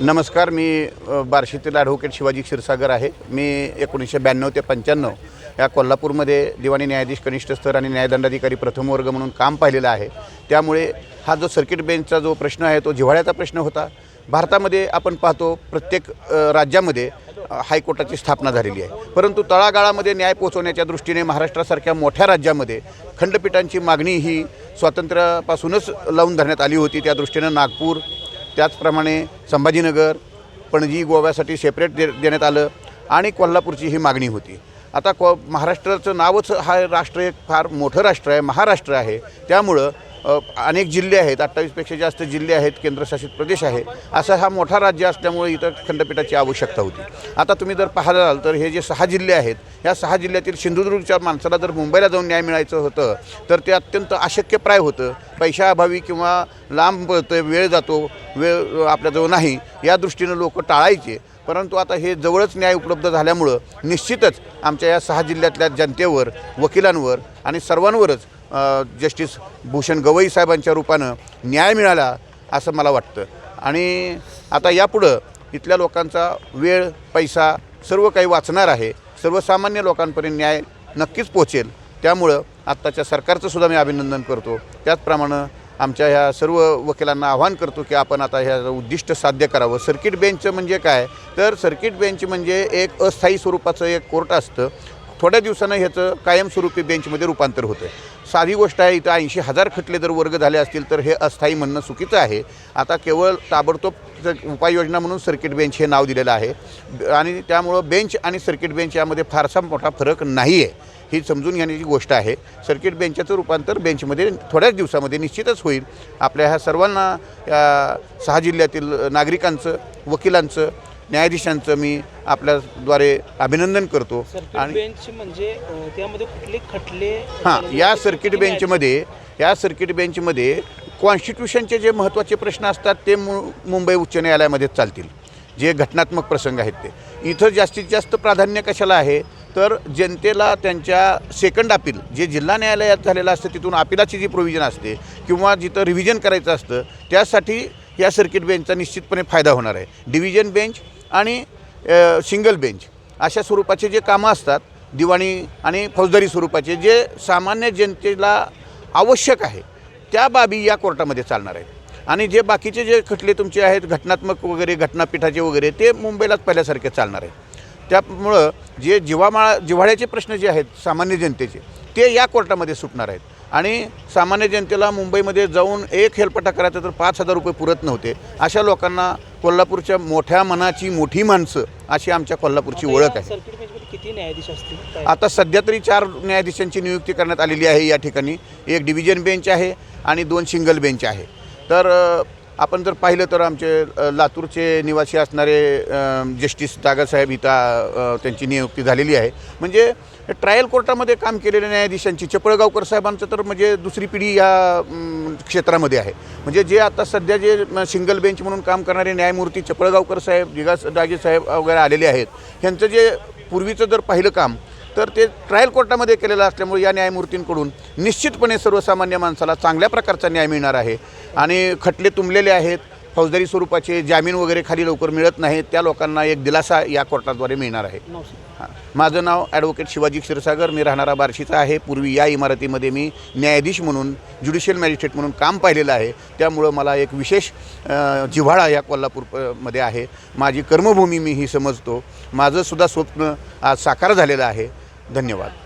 नमस्कार मी बार्शीतील ॲडव्होकेट शिवाजी क्षीरसागर आहे. मी एकोणीसशे ब्याण्णव ते पंच्याण्णव या कोल्हापूरमध्ये दिवाणी न्यायाधीश कनिष्ठ स्तर आणि न्यायदंडाधिकारी प्रथम वर्ग म्हणून काम पाहिलेलं आहे. त्यामुळे हा जो सर्किट बेंचचा जो प्रश्न आहे तो जिव्हाळ्याचा प्रश्न होता. भारतामध्ये आपण पाहतो प्रत्येक राज्यामध्ये हायकोर्टाची स्थापना झालेली आहे. परंतु तळागाळामध्ये न्याय पोहोचवण्याच्या दृष्टीने महाराष्ट्रासारख्या मोठ्या राज्यामध्ये खंडपीठांची मागणी ही स्वातंत्र्यापासूनच लावून धरण्यात आली होती. त्या दृष्टीनं नागपूर त्याचप्रमाणे संभाजीनगर पणजी गोव्यासाठी सेपरेट दे देण्यात आलं आणि कोल्हापूरची ही मागणी होती. आता को महाराष्ट्राचं नावच हा राष्ट्र एक फार मोठं राष्ट्र आहे महाराष्ट्र आहे. त्यामुळं अनेक जिल्हे आहेत अठ्ठावीसपेक्षा जास्त जिल्हे आहेत केंद्रशासित प्रदेश आहे. असा हा मोठा राज्य असल्यामुळे इथं खंडपीठाची आवश्यकता होती. आता तुम्ही जर पाहाल तर हे जे सहा जिल्हे आहेत या सहा जिल्ह्यातील सिंधुदुर्गच्या माणसाला जर मुंबईला जाऊन न्याय मिळायचं होतं तर ते अत्यंत अशक्यप्राय होतं. पैशाअभावी किंवा लांब पळतं वेळ जातो वेळ आपल्याजवळ नाही या दृष्टीनं लोक टाळायचे. परंतु आता हे जवळच न्याय उपलब्ध झाल्यामुळं निश्चितच आमच्या या सहा जिल्ह्यातल्या जनतेवर वकिलांवर आणि सर्वांवरच जस्टिस भूषण गवई साहेबांच्या रूपानं न्याय मिळाला असं मला वाटतं. आणि आता यापुढं इथल्या लोकांचा वेळ पैसा सर्व काही वाचणार आहे. सर्वसामान्य लोकांपर्यंत न्याय नक्कीच पोचेल त्यामुळं आत्ताच्या सरकारचं सुद्धा मी अभिनंदन करतो. त्याचप्रमाणे आमच्या ह्या सर्व वकिलांना आव्हान करतो की आपण आता ह्या उद्दिष्ट साध्य करावं. सर्किट बेंचचं म्हणजे काय? तर सर्किट बेंच म्हणजे एक अस्थायी स्वरूपाचं एक कोर्ट असतं. थोड्या दिवसानं ह्याचं कायमस्वरूपी बेंचमध्ये रूपांतर होतं साधी गोष्ट आहे इथं ऐंशी हजार खटले जर वर्ग झाले असतील तर हे अस्थायी म्हणणं चुकीचं आहे. आता केवळ ताबडतोब उपाययोजना म्हणून सर्किट बेंच हे नाव दिलेलं आहे. आणि त्यामुळं बेंच आणि सर्किट बेंच यामध्ये फारसा मोठा फरक नाही आहे ही समजून घेण्याची गोष्ट आहे. सर्किट बेंचचं रूपांतर बेंचमध्ये थोड्याच दिवसामध्ये निश्चितच होईल. आपल्या ह्या सर्वांना या सहा जिल्ह्यातील नागरिकांचं वकिलांचं न्यायाधीशांचं मी आपल्याद्वारे अभिनंदन करतो. सर्किट आणि बेंच म्हणजे त्यामध्ये कुठले खटले हां चालू या? सर्किट बेंचमध्ये या सर्किट बेंचमध्ये कॉन्स्टिट्यूशनचे जे महत्त्वाचे प्रश्न असतात ते मु मुंबई उच्च न्यायालयामध्येच चालतील. जे घटनात्मक प्रसंग आहेत ते. इथं जास्तीत जास्त प्राधान्य कशाला आहे? तर जनतेला त्यांच्या सेकंड अपील जे जिल्हा न्यायालयात झालेलं असतं तिथून अपिलाची जी प्रोव्हिजन असते किंवा जिथं रिव्हिजन करायचं असतं त्यासाठी या सर्किट बेंचचा निश्चितपणे फायदा होणार आहे. डिव्हिजन बेंच आणि सिंगल बेंच अशा स्वरूपाचे जे कामं असतात दिवाणी आणि फौजदारी स्वरूपाचे जे सामान्य जनतेला आवश्यक आहे त्या बाबी या कोर्टामध्ये चालणार आहेत. आणि जे बाकीचे जे खटले तुमचे आहेत घटनात्मक वगैरे घटनापीठाचे वगैरे ते मुंबईलाच पहिल्यासारखे चालणार आहेत. त्यामुळं जे जिवामाळा जिव्हाळ्याचे प्रश्न जे आहेत सामान्य जनतेचे ते या कोर्टामध्ये सुटणार आहेत. आणि सामान्य जनतेला मुंबईमध्ये जाऊन एक हेलपटा करायचा तर पाच हजार रुपये पुरत नव्हते. अशा लोकांना कोल्हापूरच्या मोठ्या मनाची मोठी माणसं अशी आमच्या कोल्हापूरची ओळख आहे. किती न्यायाधीश असतील? आता सध्या तरी चार न्यायाधीशांची नियुक्ती करण्यात आलेली आहे या ठिकाणी. एक डिव्हिजन बेंच आहे आणि दोन सिंगल बेंच आहे. तर आपण जर पाहिलं तर आमचे लातूरचे निवासी असणारे जस्टिस दागासाहेब इथं त्यांची नियुक्ती झालेली आहे. म्हणजे ट्रायल कोर्टामध्ये काम केलेल्या न्यायाधीशांची चपळगावकर साहेबांचं तर म्हणजे दुसरी पिढी या क्षेत्रामध्ये आहे. म्हणजे जे आता सध्या जे सिंगल बेंच म्हणून काम करणारे न्यायमूर्ती चपळगावकर साहेब दिगास डागे साहेब वगैरे आलेले आहेत. ह्यांचं जे पूर्वीचं जर पाहिलं काम तर ते ट्रायल कोर्टामध्ये केलेलं असल्यामुळे या न्यायमूर्तींकडून निश्चितपणे सर्वसामान्य माणसाला चांगल्या प्रकारचा न्याय मिळणार आहे. आणि खटले तुंबलेले आहेत. फौजदारी स्वरूपाचे जामीन वगैरे खाली लवकर मिळत नाहीत. त्या लोकांना एक दिलासा या कोर्टाद्वारे मिळणार आहे. हां. माझं नाव ॲडव्होकेट शिवाजी क्षीरसागर. मी राहणारा बार्शीचा आहे. पूर्वी या इमारतीमध्ये मी न्यायाधीश म्हणून ज्युडिशियल मॅजिस्ट्रेट म्हणून काम पाहिलेलं आहे. त्यामुळं मला एक विशेष जिव्हाळा या कोल्हापूरमध्ये आहे. माझी कर्मभूमी मी ही समजतो. माझंसुद्धा स्वप्न आज साकार झालेलं आहे. धन्यवाद.